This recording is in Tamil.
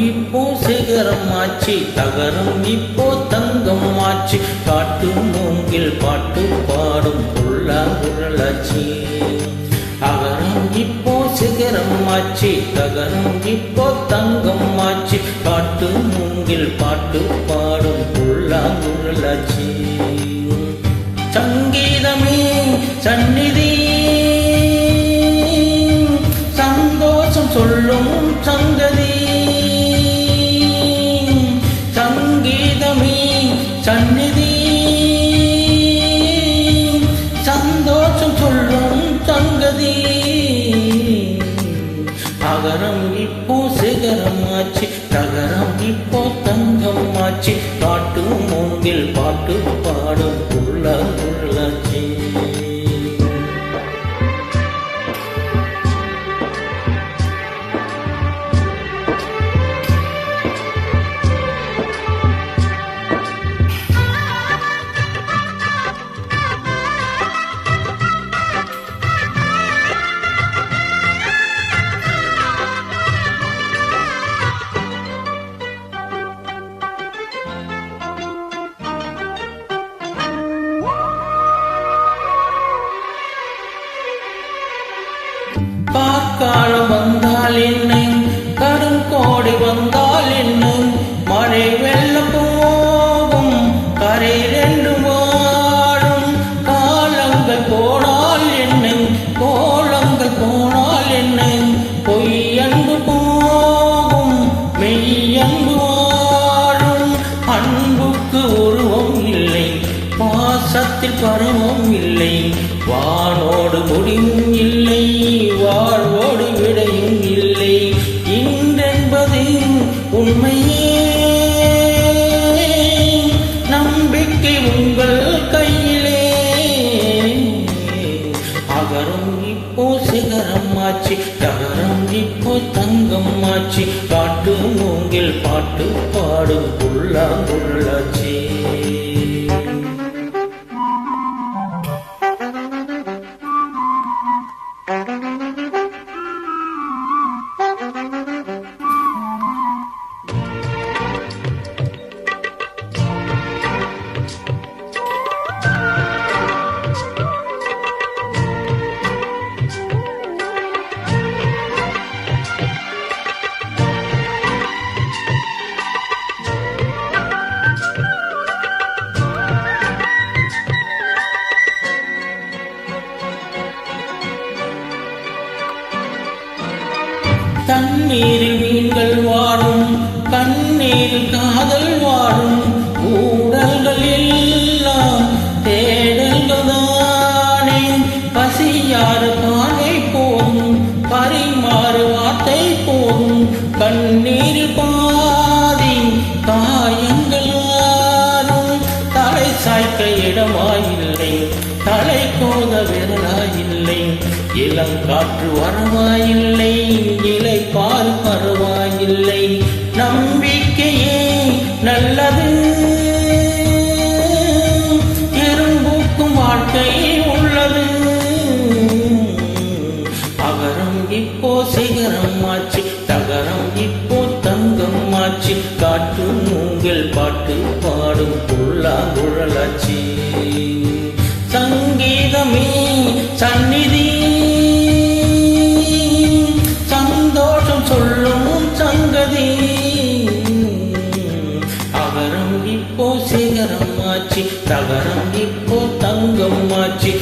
இப்போ சிகரம் ஆச்சு தகரம் இப்போ தங்கம் ஆச்சு. காட்டு மூங்கில் பாட்டு பாடும் புல்லா உருளாச்சி அகரம் இப்போ சிகரம் ஆச்சு தகரம் இப்போ தங்கம் ஆச்சு. காட்டு மூங்கில் பாட்டு பாடும் சங்கீதமே சந்நிதி. சந்தோஷம் சொல்லும் சங்கதி. அகரம் இப்போ சிகரம் ஆச்சு தகரம் இப்போ தங்கம் ஆச்சு. பாட்டு மூங்கில் பாட்டு பாடும் உள்ள உள்ளாச்சி. வானத்தில் பருவம் இல்லை. வானோடு முடிவும் இல்லை. வாழ்வோடு விடையும் இல்லை. இன்றென்பது உண்மையே. நம்பிக்கை உங்கள் கையிலே. அகரம் இப்போ சிகரம் ஆச்சு. தகரம் இப்போ தங்கம் ஆச்சு. பாட்டு மூங்கில் பாட்டு பாடும் புல்லா தண்ணீரில் மீன்கள் வாடும் கண்ணீரில் காதல் வாடும் ஊடல்கள் எல்லாம் தேடல்கள் தானே பசியாறு பானை போதும் பரிமாறு சாய்க்க தலை கோத விரலாயில்லை. இளம் காற்று வரவாயில்லை இலை பால் பரவாயில்லை. நம்பிக்கையே நல்லது. இரும்பூக்கும் வாழ்க்கை உள்ளது. அகரம் இப்போ சிகரம் ஆச்சு. பாட்டு பாடும் புல்லா குழலாச்சி சங்கீதமே சந்நிதி. சந்தோஷம் சொல்லும் சங்கதி. அகரம் இப்போ சிகரம் ஆச்சு தகரம் இப்போ தங்கம் ஆச்சு.